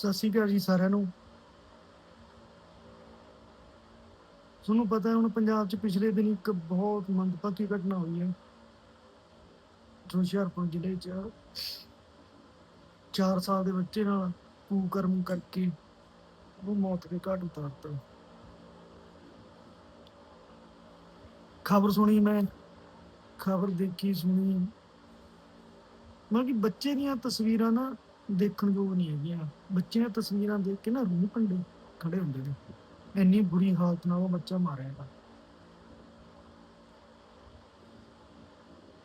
ਸਤਿ ਸ਼੍ਰੀ ਅਕਾਲ ਜੀ ਸਾਰਿਆਂ ਨੂੰ। ਤੁਹਾਨੂੰ ਪਤਾ ਹੈ ਹੁਣ ਪੰਜਾਬ 'ਚ ਪਿਛਲੇ ਦਿਨ ਇੱਕ ਬਹੁਤ ਮੰਦਭਾਗੀ ਘਟਨਾ ਹੋਈ ਹੈ। ਹੁਸ਼ਿਆਰਪੁਰ ਜ਼ਿਲ੍ਹੇ 'ਚ 4 ਸਾਲ ਦੇ ਬੱਚੇ ਨਾਲ ਕੁਕਰਮ ਕਰਕੇ ਉਹ ਮੌਤ ਦੇ ਘਾਟ ਉਤਾਰਤਾ ਖਬਰ ਸੁਣੀ ਮੈਂ, ਖਬਰ ਦੇਖੀ ਸੁਣੀ। ਮਤਲਬ ਕਿ ਬੱਚੇ ਦੀਆਂ ਤਸਵੀਰਾਂ ਨਾ ਦੇਖਣ ਯੋਗ ਨਹੀਂ ਹੈਗੀਆਂ। ਬੱਚੇ ਦੀਆਂ ਤਸਵੀਰਾਂ ਦੇਖ ਕੇ ਨਾ ਰੂਹ ਭੰਡੇ ਖੜੇ ਹੁੰਦੇ ਨੇ। ਇੰਨੀ ਬੁਰੀ ਹਾਲਤ ਨਾਲ ਉਹ ਬੱਚਾ ਮਾਰਿਆ ਹੈਗਾ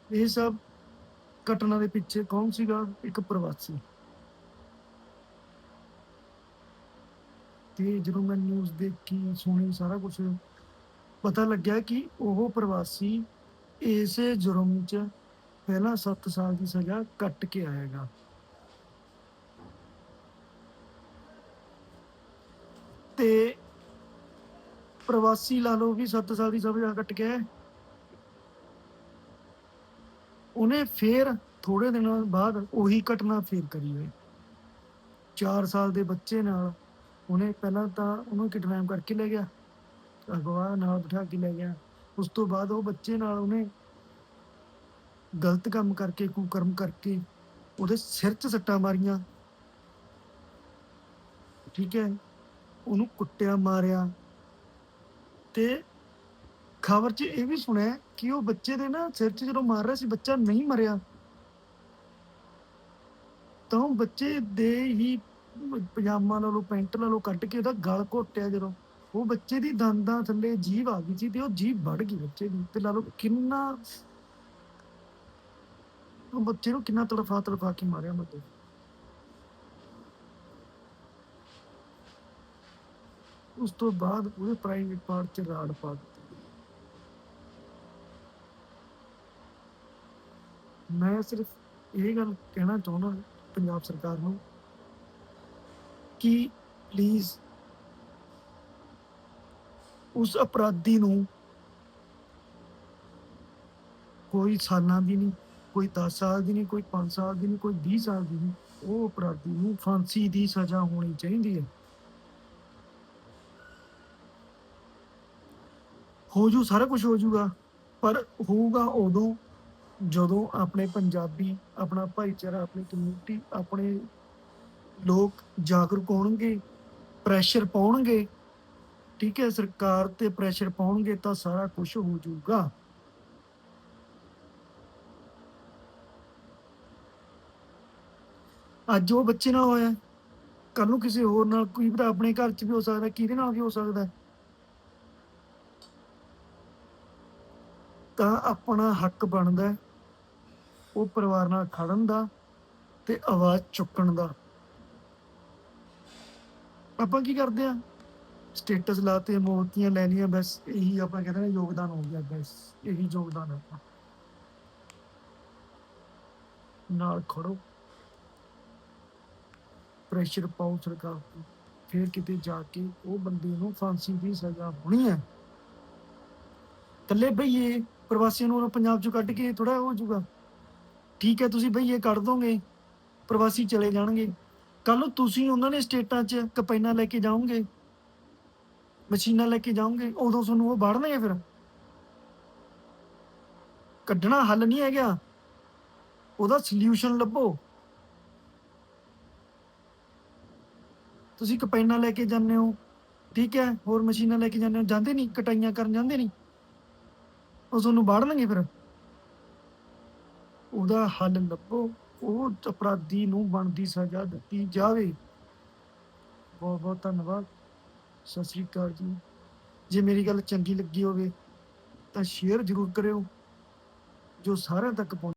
ਇਹ ਸਭ ਘਟਨਾ ਦੇ ਪਿੱਛੇ ਕੌਣ ਸੀਗਾ? ਇੱਕ ਪ੍ਰਵਾਸੀ। ਤੇ ਜਦੋਂ ਮੈਂ ਨਿਊਜ਼ ਦੇਖੀ, ਸੁਣੀ, ਸਾਰਾ ਕੁਝ ਪਤਾ ਲੱਗਿਆ ਕਿ ਉਹ ਪ੍ਰਵਾਸੀ ਇਸੇ ਜੁਰਮ 'ਚ ਪਹਿਲਾਂ 7 ਸਾਲ ਦੀ ਸਜ਼ਾ ਕੱਟ ਕੇ ਆਏਗਾ ਤੇ ਪ੍ਰਵਾਸੀ ਲਾ ਲਓ ਵੀ 7 ਸਾਲ ਦੀ ਸਜ਼ਾ ਕੱਟ ਕੇ ਉਹਨੇ ਫੇਰ ਥੋੜੇ ਦਿਨਾਂ ਬਾਅਦ ਉਹੀ ਘਟਨਾ ਫੇਰ ਕਰੀ ਹੋਈ। 4 ਸਾਲ ਦੇ ਬੱਚੇ ਨਾਲ ਉਹਨੇ ਪਹਿਲਾਂ ਤਾਂ ਉਹਨੂੰ ਕਿਡਨੈਪ ਕਰਕੇ ਲੈ ਗਿਆ, ਅਗਵਾ ਨਾਲ ਬਿਠਾ ਕੇ ਲੈ ਗਿਆ। ਉਸ ਤੋਂ ਬਾਅਦ ਉਹ ਬੱਚੇ ਨਾਲ ਉਹਨੇ ਗਲਤ ਕੰਮ ਕਰਕੇ, ਕੁਕਰਮ ਕਰਕੇ ਉਹਦੇ ਸਿਰ 'ਚ ਸੱਟਾਂ ਮਾਰੀਆਂ। ਠੀਕ ਹੈ। ਉਹਨੂੰ ਕੁੱਟਿਆ, ਮਾਰਿਆ। ਤੇ ਖਬਰ 'ਚ ਇਹ ਵੀ ਸੁਣਿਆ ਕਿ ਉਹ ਬੱਚੇ ਦੇ ਨਾ ਸਿਰ 'ਚ ਜਦੋਂ ਮਾਰ ਰਿਹਾ ਸੀ, ਬੱਚਾ ਨਹੀਂ ਮਰਿਆ। ਤਾਂ ਉਹ ਬੱਚੇ ਦੇ ਹੀ ਪਜਾਮਾ ਲਾ ਲਓ, ਪੈਂਟ ਨਾਲੋਂ ਲਓ, ਕੱਢ ਕੇ ਉਹਦਾ ਗਲ ਘੋਟਿਆ ਜਦੋਂ। ਉਹ ਬੱਚੇ ਦੀ ਦੰਦਾਂ ਥੱਲੇ ਜੀਭ ਆ ਗਈ ਸੀ ਤੇ ਉਹ ਜੀਭ ਵੜ ਗਈ ਬੱਚੇ ਦੀ। ਤੇ ਲਾ ਲਓ ਕਿੰਨਾ ਉਹ ਬੱਚੇ ਨੂੰ ਕਿੰਨਾ ਤੜਫਾ ਤੜਫਾ ਕੇ ਮਾਰਿਆ ਮਤਲਬ ਉਸ ਤੋਂ ਬਾਅਦ ਉਹਦੇ ਪ੍ਰਾਈਵੇਟ ਪਾਰਟ ਚ ਰਾੜ ਪਾ ਦਿੱਤੀ। ਮੈਂ ਸਿਰਫ ਇਹ ਗੱਲ ਕਹਿਣਾ ਚਾਹੁੰਦਾ ਪੰਜਾਬ ਸਰਕਾਰ ਨੂੰ ਕਿ ਪਲੀਜ਼ ਉਸ ਅਪਰਾਧੀ ਨੂੰ ਕੋਈ ਸਾਲਾਂ ਦੀ ਨਹੀਂ, ਕੋਈ 10 ਸਾਲ ਦੀ ਨਹੀਂ, ਕੋਈ 5 ਸਾਲ ਦੀ ਨਹੀਂ, ਕੋਈ 20 ਸਾਲ ਦੀ ਨਹੀਂ, ਉਹ ਅਪਰਾਧੀ ਨੂੰ ਫਾਂਸੀ ਦੀ ਸਜ਼ਾ ਹੋਣੀ ਚਾਹੀਦੀ ਹੈ। ਹੋ ਜੂ ਸਾਰਾ ਕੁਝ ਹੋ ਜੂਗਾ ਪਰ ਹੋਊਗਾ ਉਦੋਂ ਜਦੋਂ ਆਪਣੇ ਪੰਜਾਬੀ, ਆਪਣਾ ਭਾਈਚਾਰਾ, ਆਪਣੀ ਕਮਿਊਨਿਟੀ ਆਪਣੇ ਲੋਕ ਜਾਗਰੂਕ ਹੋਣਗੇ ਪ੍ਰੈਸ਼ਰ ਪਾਉਣਗੇ। ਠੀਕ ਹੈ, ਸਰਕਾਰ ਤੇ ਪ੍ਰੈਸ਼ਰ ਪਾਉਣਗੇ ਤਾਂ ਸਾਰਾ ਕੁਝ ਹੋ ਜਾਊਗਾ ਅੱਜ ਉਹ ਬੱਚੇ ਨਾਲ ਹੋਇਆ। ਕੱਲ ਨੂੰ ਕਿਸੇ ਹੋਰ ਨਾਲ, ਕੋਈ ਭਰਾ ਆਪਣੇ ਘਰ 'ਚ ਵੀ ਹੋ ਸਕਦਾ, ਕਿਹਦੇ ਨਾਲ ਵੀ ਹੋ ਸਕਦਾ। ਤਾਂ ਆਪਣਾ ਹੱਕ ਬਣਦਾ ਉਹ ਪਰਿਵਾਰ ਨਾਲ ਖੜਨ ਦਾ ਤੇ ਆਵਾਜ਼ ਚੁੱਕਣ ਦਾ। ਆਪਾਂ ਕੀ ਕਰਦੇ ਆ ਸਟੇਟਸ ਲਾਤੇ ਮੋਤੀਆਂ ਲੈ ਬਸ ਇਹੀ ਆਪਾਂ ਕਹਿੰਦੇ ਨੇ ਯੋਗਦਾਨ ਹੋ ਗਿਆ, ਬਸ ਇਹੀ ਯੋਗਦਾਨ ਹੈ ਆਪਣਾ। ਨਾਲ ਖੜੋ। ਪ੍ਰੈਸ਼ਰ ਪਾਓ ਸਰਕਾਰ ਤੇ। ਫਿਰ ਕਿਤੇ ਜਾ ਕੇ ਉਹ ਬੰਦੇ ਨੂੰ ਫਾਂਸੀ ਦੀ ਸਜ਼ਾ ਹੋਣੀ ਹੈ। ਕੱਲੇ ਬਈਏ ਪ੍ਰਵਾਸੀਆਂ ਨੂੰ ਪੰਜਾਬ ਚੋਂ ਕੱਢ ਕੇ ਥੋੜਾ ਹੋ ਜਾਊਗਾ। ਠੀਕ ਹੈ, ਤੁਸੀਂ ਬਈਏ ਕੱਢ ਦੋਗੇ, ਪ੍ਰਵਾਸੀ ਚਲੇ ਜਾਣਗੇ। ਕੱਲ ਨੂੰ ਤੁਸੀਂ ਉਹਨਾਂ ਨੇ ਸਟੇਟਾਂ 'ਚ ਕਪੈਨਾ ਲੈ ਕੇ ਜਾਓਗੇ, ਮਸ਼ੀਨਾਂ ਲੈ ਕੇ ਜਾਓਗੇ, ਉਦੋਂ ਤੁਹਾਨੂੰ ਉਹ ਵੜਨਗੇ ਫਿਰ। ਕੱਢਣਾ ਹੱਲ ਨਹੀਂ ਹੈਗਾ। ਉਹਦਾ ਸੋਲੂਸ਼ਨ ਲੱਭੋ। ਤੁਸੀਂ ਕਪੈਨਾ ਲੈ ਕੇ ਜਾਂਦੇ ਹੋ, ਠੀਕ ਹੈ, ਹੋਰ ਮਸ਼ੀਨਾਂ ਲੈ ਕੇ ਜਾਂਦੇ ਹੋ, ਜਾਂਦੇ ਨਹੀਂ, ਕਟਾਈਆਂ ਕਰਨ ਜਾਂਦੇ ਨਹੀਂ। ਉਹ ਤੁਹਾਨੂੰ ਬਾੜਨਗੇ ਫਿਰ। ਉਹਦਾ ਹੱਲ ਲੱਭੋ। ਉਹ ਅਪਰਾਧੀ ਨੂੰ ਬਣਦੀ ਸਜ਼ਾ ਦਿੱਤੀ ਜਾਵੇ। ਬਹੁਤ ਬਹੁਤ ਧੰਨਵਾਦ। ਸਤਿ ਸ੍ਰੀ ਅਕਾਲ ਜੀ। ਜੇ ਮੇਰੀ ਗੱਲ ਚੰਗੀ ਲੱਗੀ ਹੋਵੇ ਤਾਂ ਸ਼ੇਅਰ ਜ਼ਰੂਰ ਕਰਿਓ। ਜੋ ਸਾਰਿਆਂ ਤੱਕ ਪਹੁੰਚ।